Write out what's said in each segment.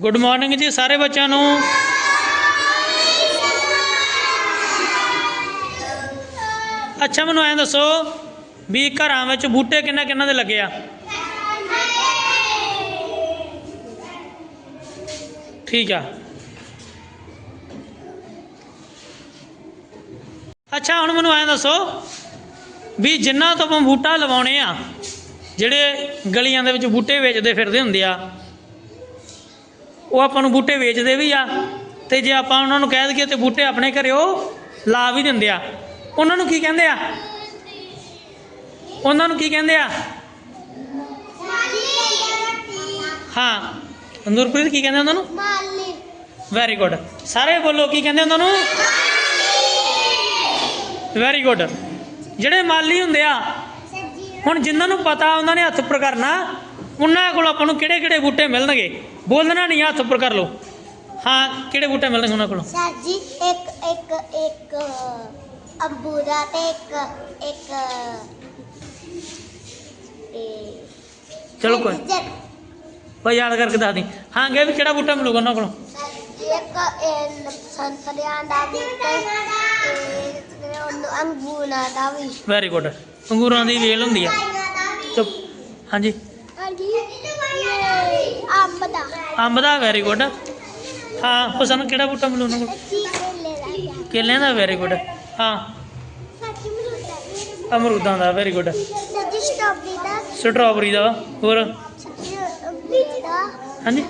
Good morning ਜੀ ਸਾਰੇ ਬੱਚਿਆਂ ਨੂੰ। ਅੱਛਾ, ਮੈਨੂੰ ਐਂ ਦੱਸੋ ਵੀ ਘਰਾਂ ਵਿੱਚ ਬੂਟੇ ਕਿੰਨਾ ਕਿੰਨਾ ਦੇ ਲੱਗੇ ਆ? ਠੀਕ ਆ। ਅੱਛਾ, ਹੁਣ ਮੈਨੂੰ ਐਂ ਦੱਸੋ ਵੀ ਜਿੰਨਾ ਤੋਂ ਆਪਾਂ ਬੂਟਾ ਲਵਾਉਣੇ ਆ, ਜਿਹੜੇ ਗਲੀਆਂ ਦੇ ਵਿੱਚ ਬੂਟੇ ਵੇਚਦੇ ਫਿਰਦੇ ਹੁੰਦੇ ਆ ਉਹ ਆਪਾਂ ਨੂੰ ਬੂਟੇ ਵੇਚਦੇ ਵੀ ਆ। ਤੇ ਜੇ ਆਪਾਂ ਉਹਨਾਂ ਨੂੰ ਕਹਿ ਦਈਏ ਤੇ ਬੂਟੇ ਆਪਣੇ ਘਰੇ ਉਹ ਲਾ ਵੀ ਦਿੰਦੇ ਆ। ਉਹਨਾਂ ਨੂੰ ਕੀ ਕਹਿੰਦੇ ਆ? ਉਹਨਾਂ ਨੂੰ ਕੀ ਕਹਿੰਦੇ ਆ? ਹਾਂ। ਨੂਰਪ੍ਰੀਤ ਕੀ ਕਹਿੰਦੇ ਉਹਨਾਂ ਨੂੰ? ਮਾਲੀ ਵੈਰੀ ਗੁੱਡ ਸਾਰੇ ਬੋਲੋ ਕੀ ਕਹਿੰਦੇ ਉਹਨਾਂ ਨੂੰ? ਵੈਰੀ ਗੁੱਡ ਜਿਹੜੇ ਮਾਲੀ ਹੁੰਦੇ ਆ, ਹੁਣ ਜਿਨ੍ਹਾਂ ਨੂੰ ਪਤਾ ਉਹਨਾਂ ਨੇ ਹੱਥ ਉੱਪਰ ਕਰਨਾ ਉਹਨਾਂ ਕੋਲ ਆਪਾਂ ਨੂੰ ਕਿਹੜੇ ਕਿਹੜੇ ਬੂਟੇ ਮਿਲਣਗੇ? ਬੋਲਣਾ ਨਹੀਂ ਹੱਥ ਉੱਪਰ ਕਰ ਲਓ। ਹਾਂ ਕਿਹੜੇ ਬੂਟੇ ਮਿਲਣਗੇ ਉਹਨਾਂ ਕੋਲੋਂ? ਸੱਜੀ ਇੱਕ ਇੱਕ ਇੱਕ ਅੰਬੂਰਾ ਤੇ ਇੱਕ ਇੱਕ ਇਹ ਚਲੋ ਕੋਈ ਭਾਈ ਯਾਦ ਕਰਕੇ ਦੱਸ ਦੀ। ਹਾਂ ਗੇ ਵੀ ਕਿਹੜਾ ਬੂਟਾ ਮਿਲੂਗਾ ਉਹਨਾਂ ਕੋਲੋਂ? ਇੱਕ ਇਹ ਸੰਤਰਿਆਂ ਦਾ ਬੂਟਾ ਤੇ ਉਹਨੂੰ ਅੰਗੂਰਾਂ ਦਾ ਵੀ। ਵੈਰੀ ਗੁੱਡ ਅੰਗੂਰਾਂ ਦੀ ਵੇਲ ਹੁੰਦੀ ਆ। ਚੁੱਪ। ਹਾਂਜੀ। ਅੰਬ ਦਾ ਅੰਬ ਦਾ ਵੈਰੀ ਗੁੱਡ ਹਾਂ ਉਹ ਸਾਨੂੰ ਕਿਹੜਾ ਬੂਟਾ ਮਿਲੂ ਉਹਨਾਂ ਕੋਲ? ਸੱਜੀ ਕੇਲੇ ਦਾ ਕੇਲਿਆਂ ਦਾ ਵੈਰੀ ਗੁੱਡ ਹਾਂ। ਅਮਰੂਦਾਂ ਦਾ ਵੈਰੀ ਗੁੱਡ ਸੱਜੀ ਸਟ੍ਰਾਬੇਰੀ ਦਾ। ਸਟ੍ਰਾਬੇਰੀ ਦਾ ਹੋਰ? ਸੱਜੀ ਅੰਗੂਰ ਦਾ। ਹਾਂਜੀ?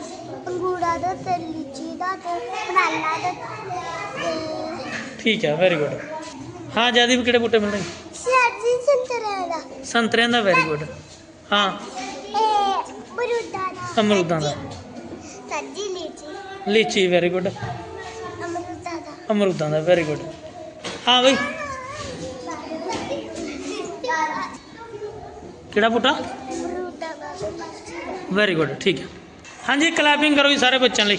ਅੰਗੂਰਾ ਦਾ ਤੇ ਲੀਚੀ ਦਾ ਤੇ ਬਨਾਨਾ ਦਾ। ਤੇ ਠੀਕ ਹੈ ਵੈਰੀ ਗੁੱਡ ਹਾਂ ਜ਼ਿਆਦਾ ਵੀ ਕਿਹੜੇ ਬੂਟੇ ਮਿਲਣਗੇ? ਸੱਜੀ ਸੰਤਰੇ ਦਾ। ਸੰਤਰਿਆਂ ਦਾ ਵੈਰੀ ਗੁੱਡ ਹਾਂ। ਦਾ। ਅਮਰੂਦਾਂ ਦਾ। ਸੱਜੀ ਲੀਚੀ। ਲੀਚੀ ਵੈਰੀ ਗੁੱਡ ਅਮਰੂਦਾ ਦਾ। ਅਮਰੂਦਾਂ ਦਾ ਵੈਰੀ ਗੁੱਡ ਹਾਂ ਬਈ। ਕਿਹੜਾ ਬੂਟਾ? ਅਮਰੂਦਾ ਦਾ। ਵੈਰੀ ਗੁੱਡ ਠੀਕ ਹੈ। ਹਾਂਜੀ ਕਲੈਪਿੰਗ ਕਰੋ ਜੀ ਸਾਰੇ ਬੱਚਿਆਂ ਲਈ।